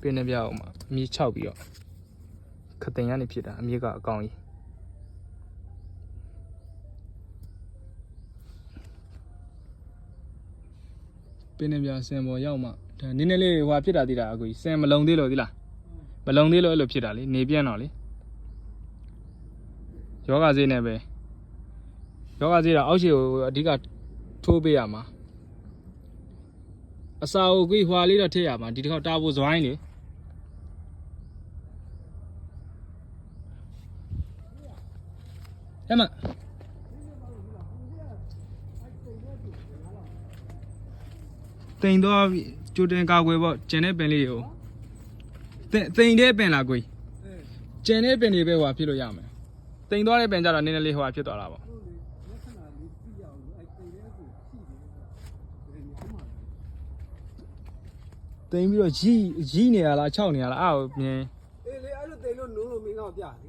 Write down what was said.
ပင်းနှပြအောင်မှာအမြေး6ပြီးတော့ခသိန်ကနေဖြစ်တာအမြေးကအကောင်ကြီးပင်းနှပြဆင်ပေါ်ရောက်မှဒါနည်းနည်းလေးဟိုဟာဖြစ်တာသိတာအကိုကြီးဆင်မလုံသေးလို့သီလားမလုံသေးလို့အဲ့လိုဖြစ်တာလေနေပြန့်တော့လေယောဂဈေးနဲ့ပဲယောဂဈေးတော့အောက်ခြေကိုအဓိကထိုးပေးရမှာအစာကိုကြီးဟွာလေးတော့ထည့်ရမှာဒီတစ်ခေါက်တာဖို့ဇွိုင်းလေ အဲ့မတိန်တော့ကြိုတင်ကာကွယ်ပေါ့ကျန်တဲ့ပင်လေးကိုတိန်တိန်တဲ့ပင်လားကိုကြီးကျန်တဲ့ပင်တွေပဲဟွာဖြစ်လို့ရမယ်တိန်သွားတဲ့ပင်ကြတော့နည်းနည်းလေးဟွာဖြစ်သွားတာပေါ့တိန်ပြီးတော့ရီရီနေရလားခြောက်နေရလားအဲ့ဒါကိုမြင်အေးလေအဲ့လိုတိတ်လို့နုံးလို့မင်းတော့ပြလေ